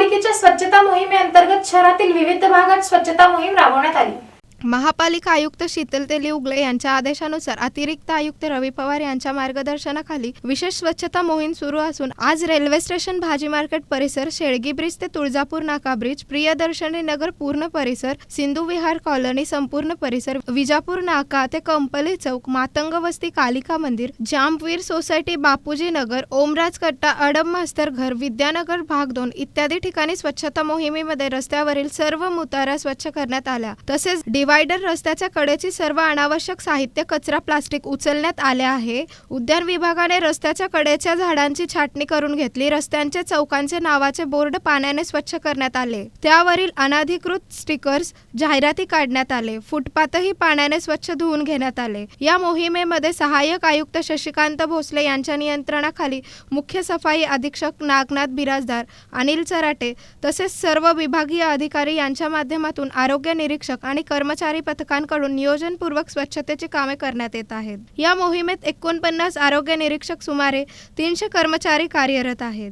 महापालिकेच्या स्वच्छता मोहिमेअंतर्गत शहरातील विविध भागात स्वच्छता मोहीम राबवण्यात आली. महापालिका आयुक्त शीतल तेली उगले यांच्या आदेशानुसार अतिरिक्त आयुक्त रवी पवार यांच्या मार्गदर्शनाखाली विशेष स्वच्छता मोहीम सुरू असून आज रेल्वे स्टेशन भाजी मार्केट परिसर शेळगी ब्रिज ते तुळजापूर नाका ब्रिज प्रियदर्शनी नगर पूर्ण परिसर सिंधू विहार कॉलनी संपूर्ण परिसर विजापूर नाका ते कंपली चौक मातंग वस्ती कालिका मंदिर जामवीर सोसायटी बापूजी नगर ओमराज कट्टा अडब मास्तर घर विद्यानगर भाग दोन इत्यादी ठिकाणी स्वच्छता मोहिमेमध्ये रस्त्यावरील सर्व मुतारा स्वच्छ करण्यात आल्या. तसेच डिवायडर रस्त्याच्या कडेची सर्व अनावश्यक साहित्य कचरा प्लास्टिक उचलण्यात आले आहे. उद्यान विभागाने रस्त्याच्या कडेच्या झाडांची छाटणी करून घेतली. रस्त्यांचे चौकांचे नावाचे बोर्ड पाण्याने स्वच्छ करण्यात आले. त्यावरील अनाधिकृत स्टिकर्स जाहिराती काढण्यात आले. फुटपाथही पाण्याने स्वच्छ धुवून घेण्यात आले. या मोहिमेमध्ये सहाय्यक आयुक्त शशिकांत भोसले यांच्या नियंत्रणाखाली मुख्य सफाई अधीक्षक नागनाथ बिराजदार अनिल चराटे तसेच सर्व विभागीय अधिकारी यांच्या माध्यमातून आरोग्य निरीक्षक आणि कर्मचारी पथकांकडून नियोजनपूर्वक स्वच्छतेची कामे करण्यात येत आहेत. या मोहिमेत एकोणपन्नास आरोग्य निरीक्षक सुमारे तीनशे कर्मचारी कार्यरत आहेत.